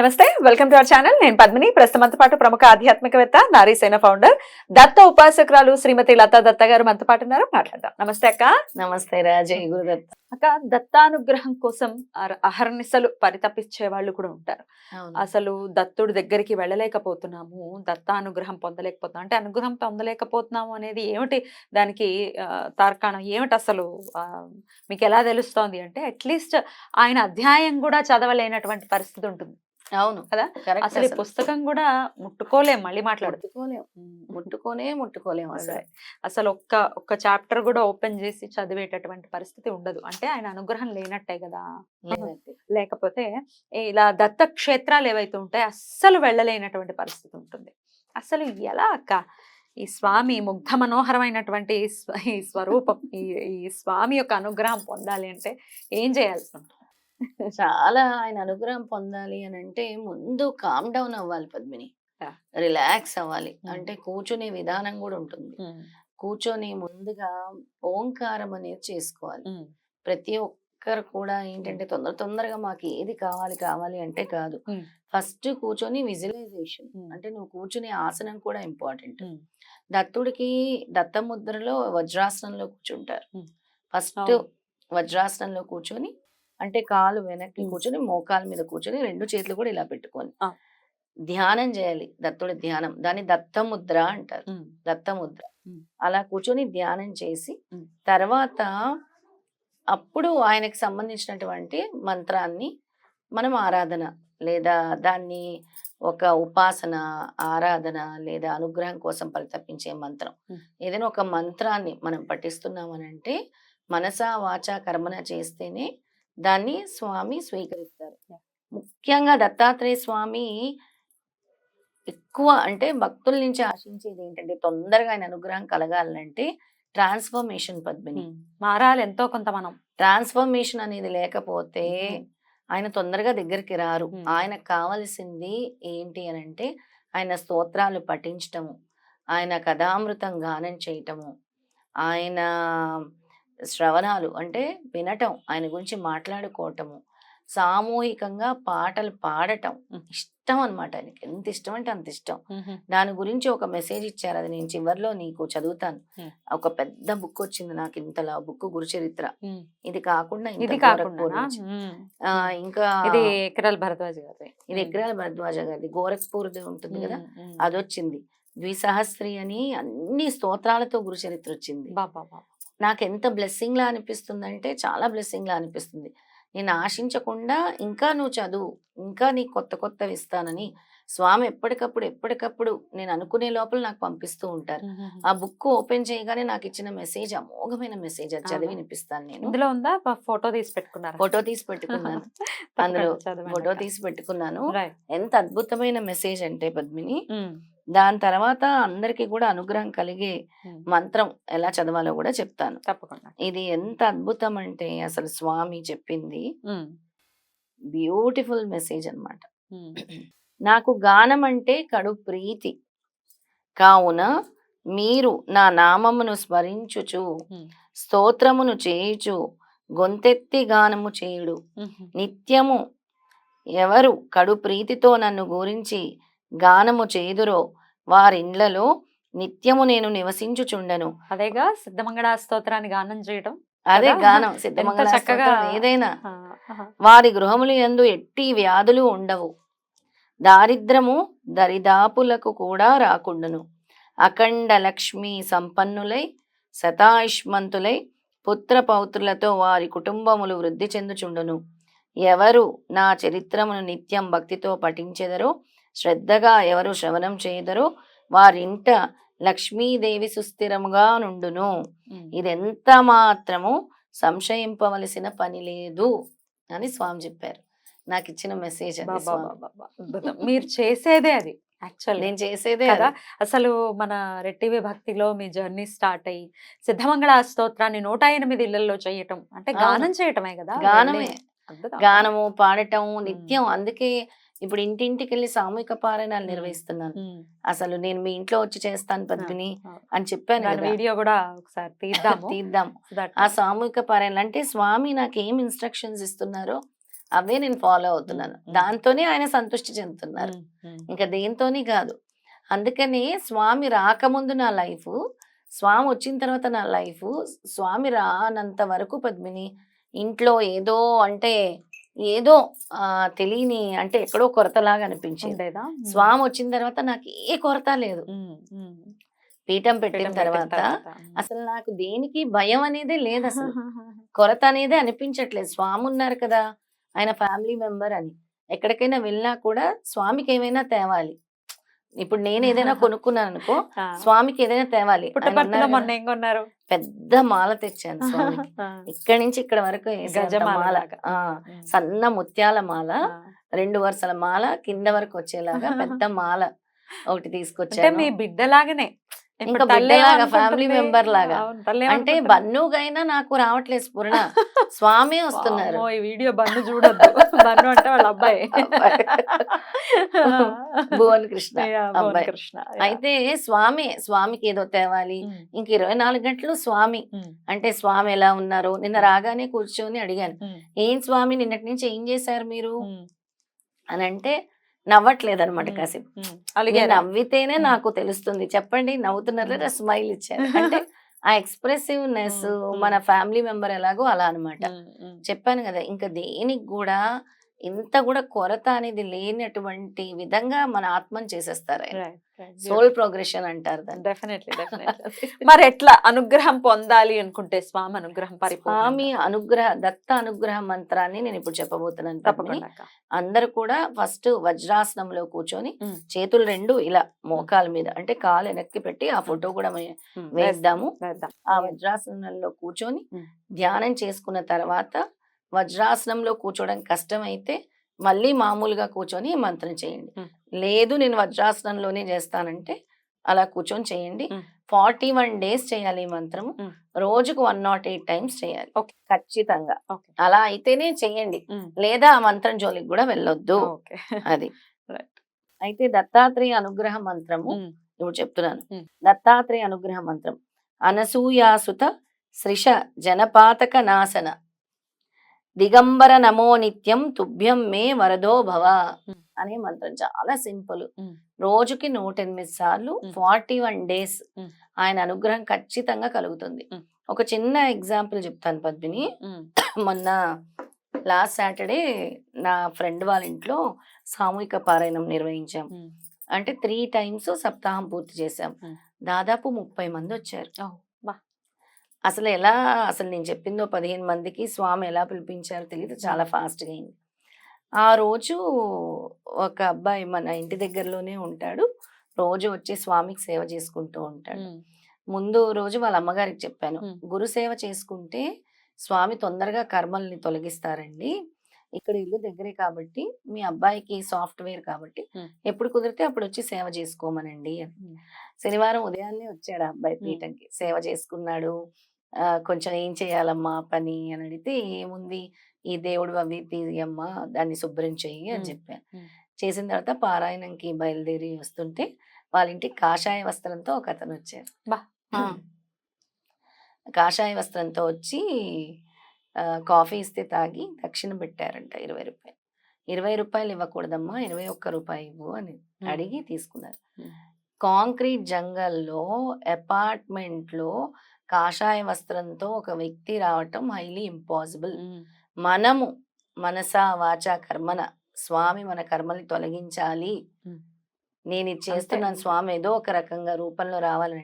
నమస్తే welcome to our channel నేను పద్మిని. ప్రస్తుతంతో పాటు ప్రముఖ ఆధ్యాత్మికవేత్త నారీసేన ఫౌండర్ దత్త ఉపాసకురాలు శ్రీమతి లతా దత్త గారు మనతో పాటు ఉన్నారు. మాట్లాడదాం. నమస్తే అక్క. నమస్తే రాజయ్ గురుదత్. అక్క దత్తానుగ్రహం కోసం అహర్నిశలు పరితపించే వాళ్ళు కూడా ఉంటారు. అసలు దత్తుడి దగ్గరికి వెళ్ళలేకపోతున్నాము దత్తానుగ్రహం పొందలేకపోతున్నాం. అంటే అనుగ్రహం పొందలేకపోతున్నాము అనేది ఏమిటి దానికి తార్కాణం? ఏమిటి అసలు మీకు ఎలా తెలుస్తోంది అంటే అట్లీస్ట్ ఆయన అధ్యాయం కూడా చదవలేనటువంటి పరిస్థితి ఉంటుంది. అవును. కదా? అసలు ఈ పుస్తకం కూడా ముట్టుకోలేం మళ్ళీ మాట్లాడు. ముట్టుకోలేం. ముట్టుకోనే ముట్టుకోలేం అసలు. అసలు ఒక్క ఒక్క చాప్టర్ కూడా ఓపెన్ చేసి చదివేటటువంటి పరిస్థితి ఉండదు. అంటే ఆయన అనుగ్రహం లేనట్టే కదా. లేకపోతే ఇలా దత్త క్షేత్రాలు ఏవైతే ఉంటాయో అస్సలు వెళ్ళలేనటువంటి పరిస్థితి ఉంటుంది. అసలు ఎలా అక్క? ఈ స్వామి ముగ్ధ మనోహరమైనటువంటి ఈ స్వ- ఈ స్వరూపం ఈ ఈ స్వామి యొక్క అనుగ్రహం పొందాలి అంటే ఏం చేయాల్సి ఉంటుంది? చాలా ఆయన అనుగ్రహం పొందాలి అని అంటే ముందు కామ్ డౌన్ అవ్వాలి పద్మిని. రిలాక్స్ అవ్వాలి. అంటే కూర్చునే విధానం కూడా ఉంటుంది కూర్చొని ముందుగా ఓంకారం అనేది చేసుకోవాలి ప్రతి ఒక్కరు కూడా ఏంటంటే తొందర తొందరగా మాకు ఏది కావాలి కావాలి అంటే కాదు. ఫస్ట్ కూర్చొని విజువలైజేషన్. అంటే నువ్వు కూర్చునే ఆసనం కూడా ఇంపార్టెంట్. దత్తుడికి దత్తముద్రలో వజ్రాసనంలో కూర్చుంటారు. ఫస్ట్. వజ్రాసనంలో కూర్చొని అంటే కాలు వెనక్కి. కూర్చొని మోకాల మీద కూర్చొని రెండు చేతులు కూడా ఇలా పెట్టుకొని. ధ్యానం చేయాలి దత్తుడి ధ్యానం దాన్ని దత్తముద్ర అంటారు దత్తముద్ర. అలా కూర్చొని ధ్యానం చేసి. తర్వాత అప్పుడు ఆయనకి సంబంధించినటువంటి మంత్రాన్ని మనం ఆరాధన లేదా దాన్ని ఒక ఉపాసన ఆరాధన లేదా అనుగ్రహం కోసం పరితపించే మంత్రం. ఏదైనా ఒక మంత్రాన్ని మనం పఠిస్తున్నామని అంటే మనసా వాచా కర్మన చేస్తేనే దాన్ని స్వామి స్వీకరిస్తారు. ముఖ్యంగా దత్తాత్రేయ స్వామి ఎక్కువ అంటే భక్తుల నుంచి ఆశించేది ఏంటంటే తొందరగా ఆయన అనుగ్రహం కలగాలంటే ట్రాన్స్ఫర్మేషన్ పద్మిని. మారాలి ఎంతో కొంత మనం. ట్రాన్స్ఫర్మేషన్ అనేది లేకపోతే ఆయన తొందరగా దగ్గరికి రారు. ఆయనకు కావలసింది ఏంటి అని అంటే ఆయన స్తోత్రాలు పఠించటము ఆయన కథామృతం గానం చేయటము ఆయన శ్రవణాలు అంటే వినటం ఆయన గురించి మాట్లాడుకోవటము సామూహికంగా పాటలు పాడటం. ఇష్టం అన్నమాట ఆయనకి. ఎంత ఇష్టం అంటే అంత ఇష్టం. దాని గురించి ఒక మెసేజ్ ఇచ్చారు. అది నేను చివర్లో నీకు చదువుతాను. ఒక పెద్ద బుక్ వచ్చింది నాకు ఇంతలా బుక్ గురు చరిత్ర Hmm. ఇది కాకుండా ఇది కాకుండా ఇంకా ఇది ఎకరాల భరద్వాజ్ గారి ఇది ఎగ్రాల భరద్వాజ గారిది. గోరఖ్పూర్ ఉంటుంది కదా? అది వచ్చింది ద్విసహస్త్రి అని అన్ని స్తోత్రాలతో గురు చరిత్ర వచ్చింది బాబా నాకు ఎంత బ్లెస్సింగ్ లా అనిపిస్తుంది అంటే చాలా బ్లెస్సింగ్ లా అనిపిస్తుంది. నేను ఆశించకుండా ఇంకా నువ్వు చదువు ఇంకా నీకు కొత్త కొత్తవి ఇస్తానని స్వామి ఎప్పటికప్పుడు ఎప్పటికప్పుడు నేను అనుకునే లోపల నాకు పంపిస్తూ ఉంటారు. ఆ బుక్ ఓపెన్ చేయగానే నాకు ఇచ్చిన మెసేజ్ అమోఘమైన మెసేజ్ అది చదివి. వినిపిస్తాను నేను. ఇందులో ఉందా? ఫోటో తీసి పెట్టుకున్నారా? ఫోటో తీసి పెట్టుకున్నాను. అందులో ఫోటో తీసి పెట్టుకున్నాను. ఎంత అద్భుతమైన మెసేజ్ అంటే పద్మిని దాని తర్వాత అందరికీ కూడా అనుగ్రహం కలిగే మంత్రం ఎలా చదవాలో కూడా చెప్తాను. తప్పకుండా. ఇది ఎంత అద్భుతం అంటే అసలు స్వామి చెప్పింది. బ్యూటిఫుల్ మెసేజ్ అన్నమాట. ఉమ్, నాకు గానం అంటే కడు ప్రీతి. కావున మీరు నా నామమును స్మరించుచు స్తోత్రమును చేయుచు గొంతెత్తి గానము చేయుడు. నిత్యము ఎవరు కడు ప్రీతితో నన్ను గురించి గానము చేదురో వారిండ్లలో నిత్యము నేను నివసించుచుండను. అదేగా సిద్ధమంగళ స్తోత్రాన్ని గానం చేయడం అదే? గానం సిద్ధమంగళ చక్కగా- స్తోత్రం ఏదైనా. వారి గృహములు యందు ఎట్టి వ్యాధులు ఉండవు. దారిద్రము దరిదాపులకు కూడా రాకుండును. అఖండ లక్ష్మి సంపన్నులై శతాయుష్మంతులై పుత్ర పౌత్రులతో వారి కుటుంబములు వృద్ధి చెందుచుండును. ఎవరు నా చరిత్రమును నిత్యం భక్తితో పఠించెదరో శ్రద్ధగా ఎవరు శ్రవణం చేయదరో వారింట లక్ష్మీదేవి సుస్థిరముగా నుండును. ఇదెంత మాత్రము సంశయింపవలసిన పని లేదు అని స్వామి చెప్పారు నాకు ఇచ్చిన మెసేజ్. మీరు చేసేదే అది యాక్చువల్లీ నేను చేసేదే కదా. అసలు మన రెట్టివి భక్తిలో మీ జర్నీ స్టార్ట్ అయ్యి సిద్ధమంగళ స్తోత్రాన్ని నూట ఎనిమిది ఇళ్ళలో చేయటం అంటే. గానం చేయటమే కదా గానమే. గానము పాడటం నిత్యం అందుకే ఇప్పుడు ఇంటింటికి వెళ్ళి సామూహిక పారాయణాలు. నిర్వహిస్తున్నాను. అసలు నేను మీ ఇంట్లో వచ్చి చేస్తాను పద్మిని. అని చెప్పాను వీడియో కూడా ఒకసారి తీద్దాం that- ఆ సామూహిక పారాయణలు అంటే స్వామి నాకు ఏం ఇన్స్ట్రక్షన్స్ ఇస్తున్నారో అవే నేను ఫాలో అవుతున్నాను. దాంతోనే ఆయన సంతృష్టి చెందుతున్నారు. ఇంకా దేంతోని కాదు. అందుకని స్వామి రాకముందు నా లైఫ్ స్వామి వచ్చిన తర్వాత నా లైఫ్ స్వామి రానంత వరకు పద్మిని ఇంట్లో ఏదో అంటే ఏదో ఆ తెలియని అంటే ఎక్కడో కొరతలాగా అనిపించింది. స్వామి వచ్చిన తర్వాత నాకు ఏ కొరత లేదు. పీఠం పెట్టిన తర్వాత. అసలు నాకు దేనికి భయం అనేదే లేదు అసలు. కొరత అనేది అనిపించట్లేదు. స్వామి ఉన్నారు కదా ఆయన ఫ్యామిలీ మెంబర్ అని. ఎక్కడికైనా వెళ్ళినా కూడా స్వామికి ఏమైనా తేవాలి. ఇప్పుడు నేను ఏదైనా కొనుక్కున్నాను అనుకో. స్వామికి ఏదైనా తేవాలి కొన్నారు పెద్ద మాల తెచ్చాను స్వామికి. ఇక్కడి నుంచి ఇక్కడ వరకు మాల. సన్న ముత్యాల మాల. రెండు వరుసల మాల కింద వరకు వచ్చేలాగా పెద్ద మాల ఒకటి తీసుకొచ్చాను మీ బిడ్డలాగానే ఇంకా బిడ్డలాగా, family member లాగా. అంటే? బన్నుగైనా నాకు రావట్లేదు స్ఫురణ. స్వామి వస్తున్నారు. ఈ వీడియో బన్ను చూడొద్దు. బన్ను అంటే వాళ్ళ అబ్బాయి. భువన్ కృష్ణ అబ్బాయి. కృష్ణ. అయితే స్వామి స్వామికి ఏదో తేవాలి. ఇంక ఇరవై నాలుగు గంటలు స్వామి. అంటే స్వామి ఎలా ఉన్నారు? నిన్న రాగానే కూర్చొని అడిగాను. ఏం స్వామి నిన్నటి నుంచి ఏం చేశారు మీరు? అని అంటే నవ్వట్లేదు అనమాట. కాసేపు అలిగారా? నవ్వితేనే. నాకు తెలుస్తుంది చెప్పండి నవ్వుతున్నారు లేదా స్మైల్ ఇచ్చారు అంటే ఆ ఎక్స్ప్రెసివ్నెస్. మన ఫ్యామిలీ మెంబర్ ఎలాగో అలా ఉమ్. చెప్పాను కదా ఇంకా దేనికి కూడా ఇంత కూడా కొరత అనేది లేనటువంటి విధంగా మన ఆత్మని చేసేస్తారు. సోల్ ప్రోగ్రెషన్ అంటారు. మరి ఎట్లా అనుగ్రహం పొందాలి అనుకుంటే స్వామి అనుగ్రహం స్వామి? అనుగ్రహ దత్త అనుగ్రహ మంత్రాన్ని నేను ఇప్పుడు చెప్పబోతున్నాను. తప్పకుండా. అందరూ కూడా ఫస్ట్ వజ్రాసనంలో కూర్చొని. చేతులు రెండు ఇలా మోకాల మీద అంటే కాలు వెనక్కి పెట్టి ఆ ఫోటో కూడా వేద్దాము. వేద్దాం. ఆ వజ్రాసనంలో కూర్చొని. ధ్యానం చేసుకున్న తర్వాత వజ్రాసనంలో కూర్చోవడం కష్టమైతే మళ్ళీ మామూలుగా కూర్చొని మంత్రం చేయండి. లేదు నేను వజ్రాసనంలోనే చేస్తానంటే అలా కూర్చొని చేయండి. ఫార్టీ వన్ డేస్ చేయాలి ఈ మంత్రము. రోజుకు వన్ నాట్ ఎయిట్ టైమ్స్ చేయాలి. ఖచ్చితంగా. అలా అయితేనే చేయండి. లేదా ఆ మంత్రం జోలికి కూడా వెళ్ళొద్దు ఓకే. అది. అయితే దత్తాత్రేయ అనుగ్రహ మంత్రము. ఇప్పుడు చెప్తున్నాను. దత్తాత్రేయ అనుగ్రహ మంత్రం అనసూయాసుత శ్రిష జనపాతక నాశన దిగంబర నమో నిత్యం తుభ్యం మే వరదో భవ. అనే మంత్రం చాలా సింపుల్. రోజుకి నూట ఎనిమిది సార్లు. Forty one days. ఆయన అనుగ్రహం ఖచ్చితంగా కలుగుతుంది. ఒక చిన్న ఎగ్జాంపుల్ చెప్తాను పద్మిని. మొన్న లాస్ట్ సాటర్డే నా ఫ్రెండ్ వాళ్ళ ఇంట్లో సామూహిక పారాయణం నిర్వహించాం. అంటే త్రీ టైమ్స్ సప్తాహం పూర్తి చేశాం. దాదాపు ముప్పై మంది వచ్చారు. అసలు ఎలా అసలు నేను చెప్పిందో పదిహేను మందికి స్వామి ఎలా పిలిపించారో తెలియదు చాలా ఫాస్ట్గా అయింది ఆ రోజు ఒక అబ్బాయి మన ఇంటి దగ్గరలోనే ఉంటాడు రోజు వచ్చి స్వామికి సేవ చేసుకుంటూ ఉంటాడు. ముందు రోజు వాళ్ళ అమ్మగారికి చెప్పాను. గురు సేవ చేసుకుంటే స్వామి తొందరగా కర్మల్ని తొలగిస్తారండి ఇక్కడ ఇల్లు దగ్గరే కాబట్టి మీ అబ్బాయికి సాఫ్ట్వేర్ కాబట్టి. ఎప్పుడు కుదిరితే అప్పుడు వచ్చి సేవ చేసుకోమనండి. శనివారం ఉదయాన్నే వచ్చాడు ఆ అబ్బాయి. పీఠంకి సేవ చేసుకున్నాడు కొంచెం ఏం చేయాలమ్మా పని అని అడిగితే ఏముంది ఈ దేవుడు అవి తీయమ్మా దాన్ని శుభ్రం చెయ్యి అని. చెప్పాను. చేసిన తర్వాత పారాయణంకి బయలుదేరి వస్తుంటే వాళ్ళ ఇంటికి కాషాయ వస్త్రంతో ఒక అతను వచ్చారు. కాషాయ వస్త్రంతో వచ్చి కాఫీ ఇస్తే తాగి దక్షిణ పెట్టారంట ఇరవై రూపాయలు ఇరవై రూపాయలు ఇవ్వకూడదమ్మా ఇరవై ఒక్క రూపాయి ఇవ్వు అని. అడిగి తీసుకున్నారు. కాంక్రీట్ జంగల్లో అపార్ట్మెంట్లో కాషాయ వస్త్రంతో ఒక వ్యక్తి రావటం హైలీ ఇంపాసిబుల్. మనము మనసా వాచ కర్మన స్వామి మన కర్మల్ని తొలగించాలి. నేను ఇది చేస్తున్నాను స్వామి ఏదో ఒక రకంగా రూపంలో రావాలని